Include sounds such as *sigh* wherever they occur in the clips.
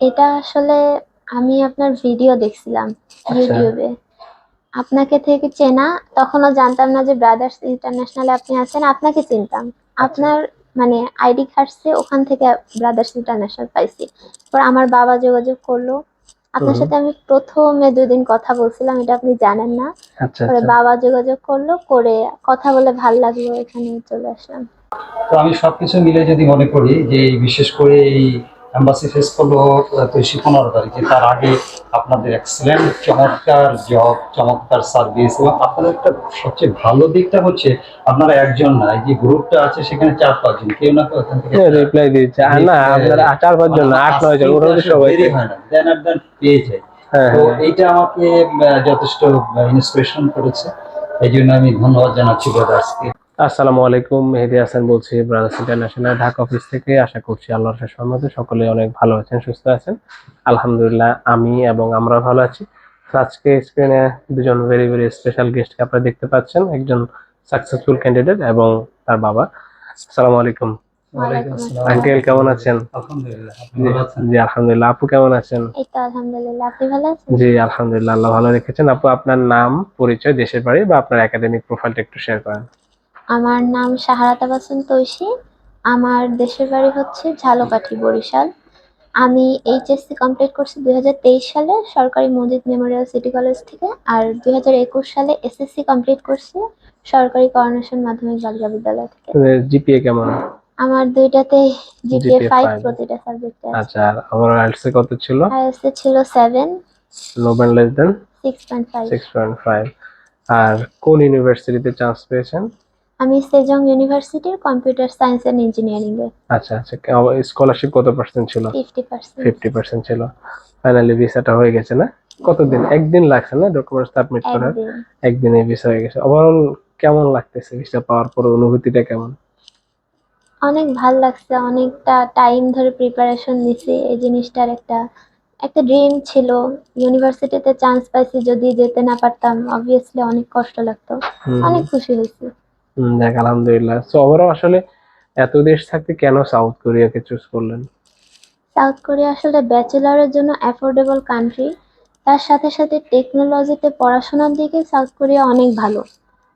এটা আসলে আমি আপনার ভিডিও দেখছিলাম আচ্ছা। ইউটিউবে আপনাকে থেকে চেনা তখনও জানতাম না যে ব্রাদার্স ইন্টারন্যাশনালে আপনি আছেন আপনাকে চিনতাম। আচ্ছা। আপনার মানে আইডি কার্ডসে ওখান থেকে ব্রাদার্স ইন্টারন্যাশনাল পাইছি। পর আমার বাবা যোগাযোগ করল। আপনার সাথে আমি প্রথমে দুই দিন কথা বলছিলাম এটা আপনি জানেন না। আচ্ছা পরে আচ্ছা। বাবা যোগাযোগ করল করে কথা বলে ভালো লাগল এখানে চলে আসলাম। তো আমি সবকিছু মিলে যদি মনে করি যে বিশেষ করে এই এম্বাসি ফেস করল তেইশে পনেরো তারিখে। তার আগে আপনাদের এক্সেলেন্ট চমৎকার জব চমৎকার সার্ভিস এবং আপনাদের একটা সবচেয়ে ভালো দিকটা হচ্ছে আপনারা একজন না এই যে গ্রুপটা আছে সেখানে চার পাঁচজন। কেউ না কেউ রিপ্লাই দিয়েছে। না আপনারা চার পাঁচ জন না আট নয় জন ওরা সবাই হয় না দেন আর দেন পেয়ে যায়। হ্যাঁ তো হ্যাঁ। এইটা আমাকে যথেষ্ট ইন্সপিরেশন করেছে। এই জন্য আমি ধন্যবাদ জানাচ্ছি ব্রাদার্সকে আসসালামু আলাইকুম মেহেদি হাসান বলছি ব্রাদার্স ইন্টারন্যাশনাল ঢাকা অফিস থেকে। আশা করছি আল্লাহর শেষ সম্মতে সকলে অনেক ভালো আছেন সুস্থ আছেন। আলহামদুলিল্লাহ আমি এবং আমরা ভালো আছি। আজকে স্ক্রিনে দুজন ভেরি ভেরি স্পেশাল গেস্টকে আপনারা দেখতে পাচ্ছেন। একজন সাকসেসফুল ক্যান্ডিডেট এবং তার বাবা। আসসালামু আলাইকুম। আঙ্কেল কেমন আছেন? জি ভালো আছেন? জি আলহামদুলিল্লাহ। আপু কেমন আছেন? এই তো আলহামদুলিল্লাহ আপনি ভালো আছেন? জি আলহামদুলিল্লাহ আল্লাহ ভালো রেখেছেন। আপু আপনার নাম পরিচয় দেশের বাড়ি বা আপনার একাডেমিক প্রোফাইলটা একটু শেয়ার করেন। আমার নাম শাহারাতা বাসন তৈশী আমার দেশের বাড়ি হচ্ছে ঝালকাঠি বরিশাল। আমি এইচএসসি কমপ্লিট করছি দুই হাজার তেইশ সালে সরকারি মজিদ মেমোরিয়াল সিটি কলেজ থেকে আর দুই হাজার একুশ সালে এসএসসি কমপ্লিট করছি সরকারি করোনেশন মাধ্যমিক বালিকা বিদ্যালয় থেকে। জিপিএ কেমন? আমার দুইটাতে জিপিএ ফাইভ প্রতিটা সাবজেক্টে আচ্ছা আমার আইএলটিএস কত ছিল? আইএসএ ছিল seven no band less than six point five six point five আর কোন ইউনিভার্সিটিতে চান্স পেয়েছেন? আমি সেজং ইউনিভার্সিটির কম্পিউটার সায়েন্স এন্ড ইঞ্জিনিয়ারিং এ আচ্ছা। আচ্ছা স্কলারশিপ কত পার্সেন্ট ছিল? Fifty percent. ফিফটি পার্সেন্ট ছিল। ফাইনালি ভিসাটা হয়ে গেছে না? কতদিন? একদিন লাগছে না ডকুমেন্টস সাবমিট করার? একদিন। ভিসা হয়ে গেছে। ওভারঅল কেমন লাগতেছে ভিসা পাওয়ার পর? অনুভূতিটা কেমন? অনেক ভালো লাগছে। অনেকটা টাইম ধরে প্রিপারেশন নিছি। এই জিনিসটার একটা একটা ড্রিম ছিল। ইউনিভার্সিটিতে চান্স পাইছি। যদি যেতে না পারতাম অবভিয়াসলি অনেক কষ্ট লাগতো। অনেক খুশি হয়েছি। দেখ, আলহামদুলিল্লাহ। সো ওভারঅল আসলে এত দেশ থাকতে কেন সাউথ কোরিয়াকে চুজ করলেন? সাউথ কোরিয়া আসলে ব্যাচেলারের জন্য অ্যাফোর্ডেবল কান্ট্রি তার সাথে সাথে টেকনোলজিতে পড়াশোনার দিকে সাউথ কোরিয়া অনেক ভালো।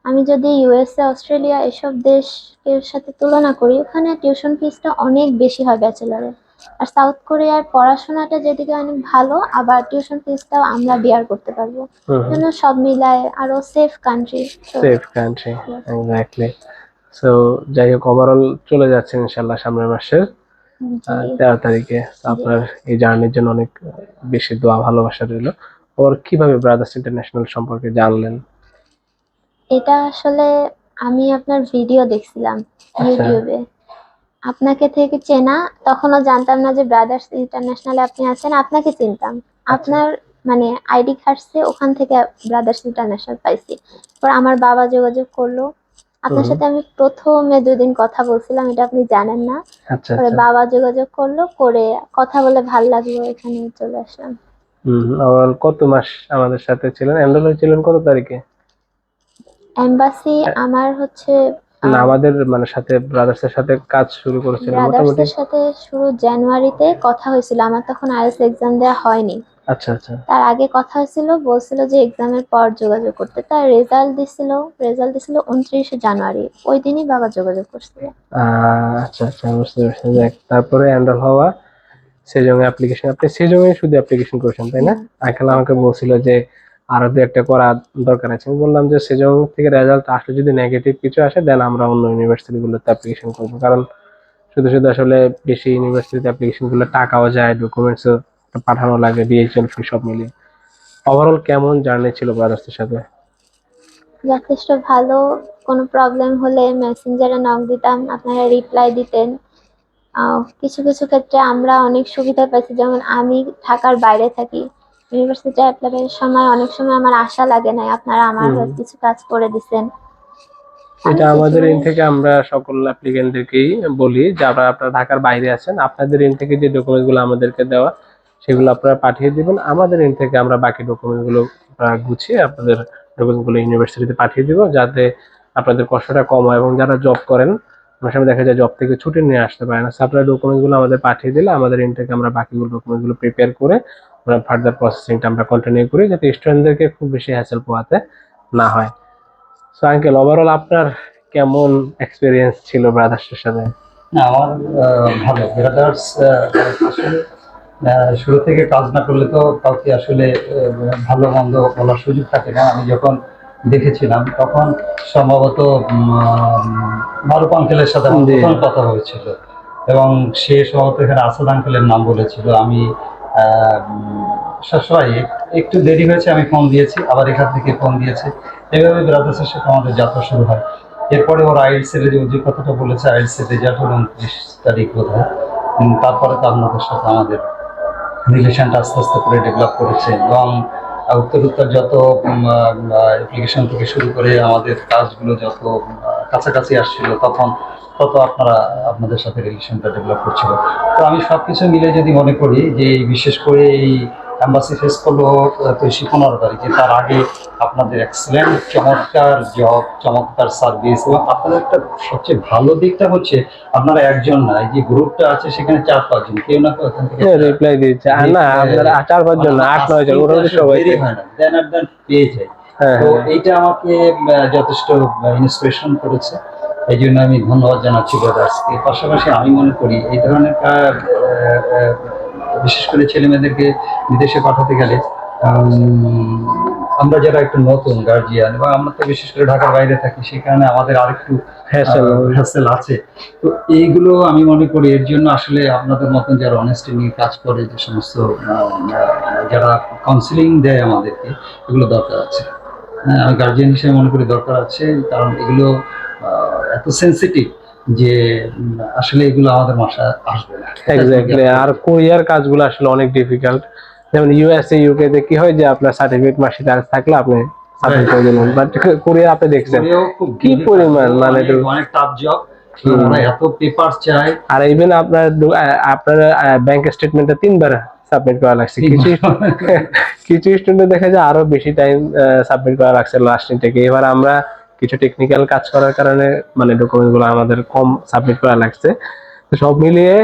আমি যদি ইউএসএ অস্ট্রেলিয়া এসব দেশের সাথে তুলনা করি, ওখানে টিউশন ফিসটা অনেক বেশি হয় ব্যাচেলারে আর সাউথ কোরিয়ার পড়াশোনাটা যেদিকে অনেক ভালো আবার টিউশন ফিসটাও আমরা বিয়ার করতে পারব। জন্য সব মিলায় আরও safe country safe country exactly so যাই হোক ওভারঅল চলে যাচ্ছেন ইনশাল্লাহ সামনের মাসের তেরো তারিখে। আপনার এই জার্নির জন্য অনেক বেশি দোয়া ভালোবাসা রইল। ওর কীভাবে ব্রাদার্স ইন্টারন্যাশনাল সম্পর্কে জানলেন? এটা আসলে আমি আপনার ভিডিও দেখছিলাম ইউটিউবে আপনাকে থেকে চেনা তখনও জানতাম না যে ব্রাদার্স ইন্টারন্যাশনালে আপনি আছেন। আপনাকে চিনতাম। আপনার মানে আইডি কার্ডসে ওখান থেকে ব্রাদার্স ইন্টারন্যাশনাল পাইছি। পর আমার বাবা যোগাযোগ করল। আপনার সাথে আমি প্রথমে দুই দিন কথা বলছিলাম এটা আপনি জানেন না। আচ্ছা পরে আচ্ছা। বাবা যোগাযোগ করল করে কথা বলে ভালো লাগল এখানে চলে আসলাম। হুম ওভারঅল কত মাস আমাদের সাথে ছিলেন? কত তারিখে? এম্বাসি আমার হচ্ছে না আমাদের মানে সাথে ব্রাদার্স এর সাথে কাজ শুরু করেছিলেন মোটামুটি। ব্রাদার্সের সাথে শুরু জানুয়ারিতে কথা হয়েছিল আমার তখন আইএলটিএস এক্সাম দেওয়া হয়নি। আচ্ছা আচ্ছা। তার আগে কথা হয়েছিল বলছিল যে এক্সামের পর যোগাযোগ করতে। তার রেজাল্ট দিছিল রেজাল্ট দিছিল উনত্রিশে জানুয়ারি। ওই দিনই বাবা যোগাযোগ করছিল। আচ্ছা আচ্ছা বুঝতে পারছি। তারপরে এনরোল হওয়া সেজং অ্যাপ্লিকেশন আপনি সেজংয়ে শুধু অ্যাপ্লিকেশন করেছেন তাই না? আঙ্কেল আমাকে বলছিল যে আরও দু একটা করা দরকার আছে। আমি বললাম যে সেজং থেকে রেজাল্ট আসলে যদি নেগেটিভ কিছু আসে দেন আমরা অন্য ইউনিভার্সিটি গুলোতে অ্যাপ্লিকেশন করব। কারণ শুধু শুধু আসলে বেশি ইউনিভার্সিটিতে অ্যাপ্লিকেশনগুলো টাকাও যায় ডকুমেন্টসও পাঠানো লাগে ডিএইচএল ফি সব মিলিয়ে। ওভারঅল কেমন জার্নি ছিল ব্রাদার্সের সাথে? যথেষ্ট ভালো। কোনো প্রবলেম হলে মেসেঞ্জারে নক দিতাম, আপনারা রিপ্লাই দিতেন। কিছু কিছু ক্ষেত্রে আমরা অনেক সুবিধা পাইছি। যেমন আমি ঢাকার বাইরে থাকি ইউনিভার্সিটি অ্যাপ্লাইয়ের সময় অনেক সময় আমার আশা লাগে না আপনারা আমার কিছু কাজ করে দিছেন। এটা আমাদের এন থেকে আমরা সকল অ্যাপ্লিকেন্টদেরকেই বলি যে আপনারা ঢাকার বাইরে আছেন আপনাদের এন থেকে যে ডকুমেন্টগুলো আমাদেরকে দেওয়া সেগুলো আপনারা পাঠিয়ে দিবেন। আমাদের এন থেকে আমরা বাকি ডকুমেন্টগুলো গুছিয়ে আপনাদের ডকুমেন্টগুলো ইউনিভার্সিটিতে পাঠিয়ে দিব যাতে আপনাদের কষ্টটা কম হয় এবং যারা জব করেন অনেক সময় দেখা যায় জব থেকে ছুটি নিয়ে আসতে পারে না। আপনার ডকুমেন্টসগুলো আমাদের পাঠিয়ে দিলে আমাদের ইনটেকে আমরা বাকিগুলো ডকুমেন্টগুলো প্রিপেয়ার করে আমরা ফার্দার প্রসেসিংটা আমরা কন্টিনিউ করি যাতে স্টুডেন্টদেরকে খুব বেশি হ্যাসেল পোহাতে না হয়। সো আঙ্কেল ওভারঅল আপনার কেমন এক্সপিরিয়েন্স ছিল ব্রাদার্সের সাথে? আমার ভালো। ব্রাদার্স শুরু থেকে কাজ না করলে তো কাউকে আসলে ভালো মন্দ বলার সুযোগ থাকে না। আমি যখন দেখেছিলাম তখন সম্ভবত মারুপ আঙ্কেলের সাথে আমার প্রথম কথা হয়েছিল এবং সে সম্ভবত এখানে আসাদ আঙ্কেলের নাম বলেছিল। আমি সবসময় একটু দেরি হয়েছে আমি ফোন দিয়েছি আবার এখান থেকে ফোন দিয়েছে। এভাবে ব্রাদার্সের সাথে আমাদের যাত্রা শুরু হয়। এরপরে ওর আইএলস এর যে যে কথাটা বলেছে আইএলস এর রেজাল্ট হলো উনত্রিশ তারিখ বোধ হয় তারপরে তো আপনাদের সাথে আমাদের রিলেশনটা আস্তে আস্তে করে ডেভেলপ করেছে এবং উত্তরোত্তর যত অ্যাপ্লিকেশন থেকে শুরু করে আমাদের কাজগুলো যত কাছাকাছি আসছিল, তখন তত আপনারা, আপনাদের সাথে রিলেশনটা ডেভেলপ করছিল। তো আমি সব কিছু মিলে যদি মনে করি যে বিশেষ করে এই অ্যাম্বাসি ফেস করল তৈশি পনেরো তারিখে। তার আগে আপনাদের এক্সেলেন্ট চমৎকার জব চমৎকার সার্ভিস এবং আপনাদের একটা সবচেয়ে ভালো দিকটা হচ্ছে আপনারা একজন না এই যে গ্রুপটা আছে সেখানে চার পাঁচজন কেউ না কেউ ওখান থেকে রিপ্লাই দিয়েছে। না আপনারা চার পাঁচ জন না আট নয় জন মোটামুটি সবাই। হয় না দেন আর দেন পেয়ে যায়। হ্যাঁ তো হ্যাঁ। এইটা আমাকে যথেষ্ট ইন্সপিরেশন করেছে। এই জন্য আমি ধন্যবাদ জানাচ্ছি ব্রাদার্সকে পাশাপাশি আমি মনে করি এই ধরনের বিশেষ করে ছেলে মেয়েদেরকে বিদেশে পাঠাতে গেলে আমরা যারা একটু নতুন গার্জিয়ান এবং আমরা তো বিশেষ করে ঢাকার বাইরে থাকি সেই কারণে আমাদের আরেকটু Hassle। হ্যাসেল আছে তো এইগুলো আমি মনে করি এর জন্য আসলে আপনাদের মতন যারা অনেস্টি নিয়ে কাজ করে যে সমস্ত যারা কাউন্সিলিং দেয় আমাদেরকে এগুলো দরকার আছে হ্যাঁ আমি গার্জিয়ান হিসেবে মনে করি দরকার আছে কারণ এগুলো এত সেন্সিটিভ যে আসলে এগুলো আমাদের মাসা আসবে না। এক্স্যাক্টলি আর কোরিয়ার কাজগুলো আসলে অনেক ডিফিকাল্ট যেমন ইউএসএ ইউকে তে কি হয় যে আপনার সার্টিফিকেট মাসে চার্জ থাকলে আপনি সাবমিট করে দিলেন। বাট কোরিয়া আপনি দেখছেন। কি পরিমাণ মানে অনেক- টাফ জব এত পেপার চায় আর ইভেন আপনার আপনার ব্যাংক স্টেটমেন্টটা তিনবার সাবমিট করা লাগছে। কিছু কিছু স্টুডেন্ট দেখা যায় আরও বেশি টাইম সাবমিট করা লাগছে লাস্ট থেকে। এবার আমরা কিছু টেকনিক্যাল কাজ করার কারণে মানে ডকুমেন্টগুলো আমাদের কম সাবমিট করা লাগছে। তো সব মিলিয়ে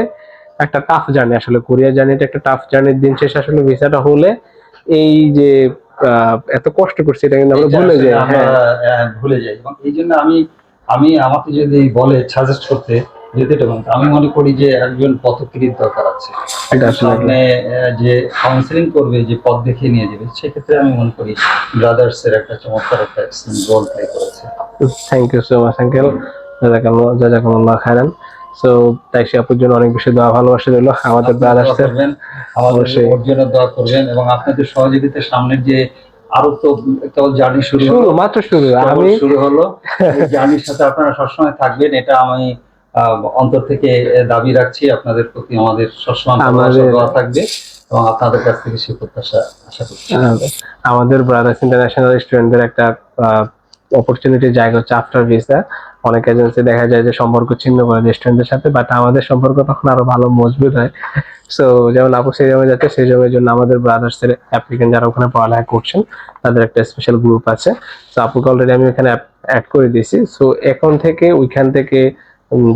একটা টাফ জার্নি আসলে কোরিয়া জার্নিটা একটা টাফ জার্নির দিন শেষ আসলে ভিসাটা হলে এই যে এত কষ্ট করছি এটা কিন্তু আমরা ভুলে যাই হ্যাঁ। ভুলে যাই। এবং এই জন্য আমি আমি আমাকে যদি বলে সাজেস্ট করতে যেতে পারেন আমি মনে করি যে একজন পথকৃত দরকার আছে। এটা আসলে সামনে যে কাউন্সিলিং করবে যে পথ দেখিয়ে নিয়ে যাবে সেক্ষেত্রে আমি মনে করি ব্রাদার্স এর একটা চমৎকার একটা রোল প্লে করেছে। Thank you so much uncle জাজাকাল্লাহ খাইরান সো তাই সে আপুর জন্য অনেক বেশি দোয়া ভালোবাসা রইল। আমাদের ব্রাদার্সের করবেন আমাদের অবশ্যই। ওর জন্য দোয়া করবেন এবং আপনাদের সহযোগিতার সামনের যে আরও তো কেবল জার্নি শুরু শুরু হলো। মাত্র শুরু। আমি শুরু হলো। জার্নির *laughs* সাথে আপনারা সবসময় থাকবেন। এটা আমি অন্তর থেকে দাবি রাখছি আপনাদের প্রতি আমাদের সবসময় দোয়া থাকবে এবং আপনাদের কাছ থেকে সে প্রত্যাশা আশা করছি। আমাদের ব্রাদার্স ইন্টারন্যাশনাল স্টুডেন্টদের একটা অপরচুনিটি জায়গা হচ্ছে আফটার ভিসা অনেক এজেন্সি দেখা যায় যে সম্পর্ক ছিন্ন করে স্টুডেন্টদের সাথে বাট আমাদের সম্পর্ক তখন আরও ভালো মজবুত হয়। সো যেমন আপু সেই জমে যাচ্ছে সেই জমের জন্য আমাদের ব্রাদার্স এর অ্যাপ্লিকেন্ট যারা ওখানে পড়ালেখা করছেন তাদের একটা স্পেশাল গ্রুপ আছে। তো আপুকে অলরেডি আমি ওখানে অ্যাড করে দিয়েছি। সো এখন থেকে ওইখান থেকে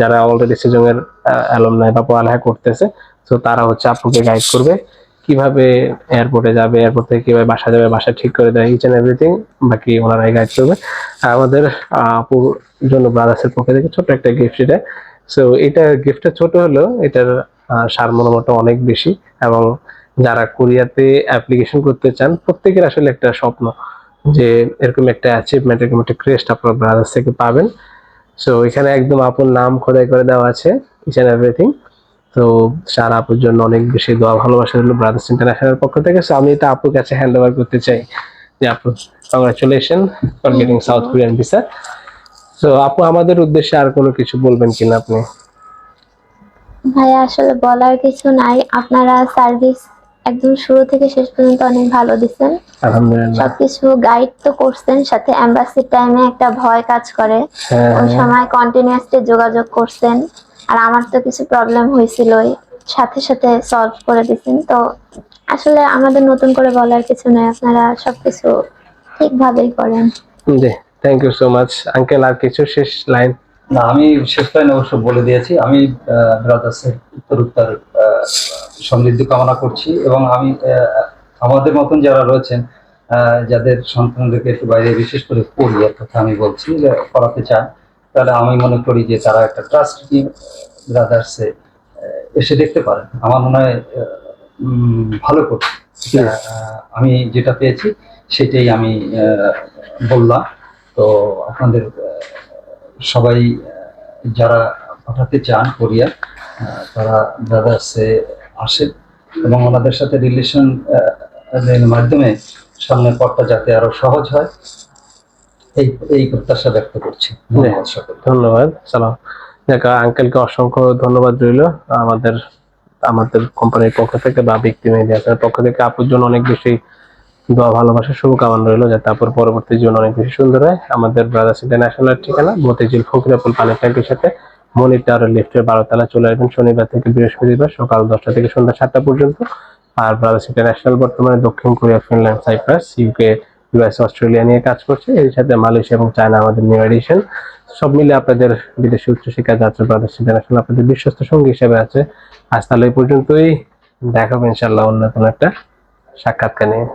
যারা অলরেডি সেজনের অ্যালমনাই বা পড়ালেখা করতেছে তো তারা হচ্ছে আপুকে গাইড করবে কীভাবে এয়ারপোর্টে যাবে এয়ারপোর্ট থেকে কীভাবে বাসা যাবে বাসা ঠিক করে দেয় ইচ এন্ড এভরিথিং বাকি ওনারাই গাইড করবে। আমাদের আপুর জন্য ব্রাদার্সের পক্ষে থেকে ছোট একটা গিফট এটা। সো এটা গিফটটা ছোট হলেও এটার আহ, সারমর্মটা অনেক বেশি এবং যারা কোরিয়াতে অ্যাপ্লিকেশন করতে চান প্রত্যেকের আসলে একটা স্বপ্ন যে এরকম একটা অ্যাচিভমেন্ট এরকম একটা ক্রেস্ট আপনার ব্রাদার্স থেকে পাবেন। সো এখানে একদম আপুর নাম খোদাই করে দেওয়া আছে ইচ এন্ড এভরিথিং তো সারা আপুর জন্য অনেক বেশি দোয়া ভালোবাসা রইল ব্রাদার্স ইন্টারন্যাশনাল পক্ষ থেকে। সো আমি এটা আপুর কাছে হ্যান্ড ওভার করতে চাই যে আপু congratulation for getting south Korean visa তো আপু আমাদের উদ্দেশ্যে আর কোনো কিছু বলবেন কিনা আপনি? ভাইয়া আসলে বলার কিছু নাই। আপনারা সার্ভিস একদম শুরু থেকে শেষ পর্যন্ত অনেক ভালো দিচ্ছেন আলহামদুলিল্লাহ। সবকিছু গাইড তো করছেন সাথে এম্বাসির টাইমে একটা ভয় কাজ করে। হ্যাঁ ওই সময় কন্টিনিউয়াসলি যোগাযোগ করছেন। আর আমার তো কিছু প্রবলেম হয়েছিলই সাথে সাথে সলভ করে দিচ্ছেন তো আসলে আমাদের নতুন করে বলার কিছু নয় আপনারা সবকিছু ঠিকভাবেই করেন। জি thank you so much uncle আর কিছু শেষ লাইন না আমি শেষ লাইন অবশ্য বলে দিয়েছি আমি ব্রাদার্সের উত্তর উত্তর সমৃদ্ধি কামনা করছি এবং আমি আমাদের মতন যারা রয়েছেন যাদের সন্তানদেরকে একটু বাইরে বিশেষ করে কোরিয়ার কথা আমি বলছি যে করাতে চান তাহলে আমি মনে করি যে তারা একটা ট্রাস্ট টিম ব্রাদার্সে এসে দেখতে পারেন। আমার মনে হয় ভালো করছে। আমি যেটা পেয়েছি সেটাই আমি বললাম। তো আপনাদের সবাই যারা পাঠাতে চান কোরিয়া তারা ব্রাদার্সে আসেন এবং ওনাদের সাথে রিলেশন মাধ্যমে সামনের পথটা যাতে আরও সহজ হয় এই এই প্রত্যাশা ব্যক্ত করছি। ধন্যবাদ সালাম। দেখ আঙ্কেলকে অসংখ্য ধন্যবাদ রইল। আমাদের আমাদের কোম্পানির পক্ষ থেকে বা ব্যক্তি মিডিয়ার পক্ষ থেকে আপুর জন্য অনেক বেশি দোয়া, ভালোবাসা, শুভকামনা রইল, যাতে তারপর পরবর্তী জীবন অনেক বেশি সুন্দর হয়। আমাদের ব্রাদার্স ইন্টারন্যাশনাল ঠিকানা, মতিঝিল, ফকিরাপুল, পানির ট্যাঙ্কের সাথে মনির টাওয়ার লিফটের বারোতলা চলে আসবেন শনিবার থেকে বৃহস্পতিবার সকাল দশটা থেকে সন্ধ্যা সাতটা পর্যন্ত। আর ব্রাদার্স ইন্টারন্যাশনাল বর্তমানে দক্ষিণ Korea, Finland, Cyprus UK US Australia নিয়ে কাজ করছে। এর সাথে মালয়েশিয়া এবং চায়না আমাদের নিউ এডিশন সব মিলে আপনাদের বিদেশি উচ্চশিক্ষা যাত্রা ব্রাদার্স ইন্টারন্যাশনাল আপনাদের বিশ্বস্ত সঙ্গী হিসেবে আছে। আজ তাহলে এই পর্যন্তই। দেখাবো ইনশাল্লাহ অন্য কোনো একটা সাক্ষাৎকার নিয়ে।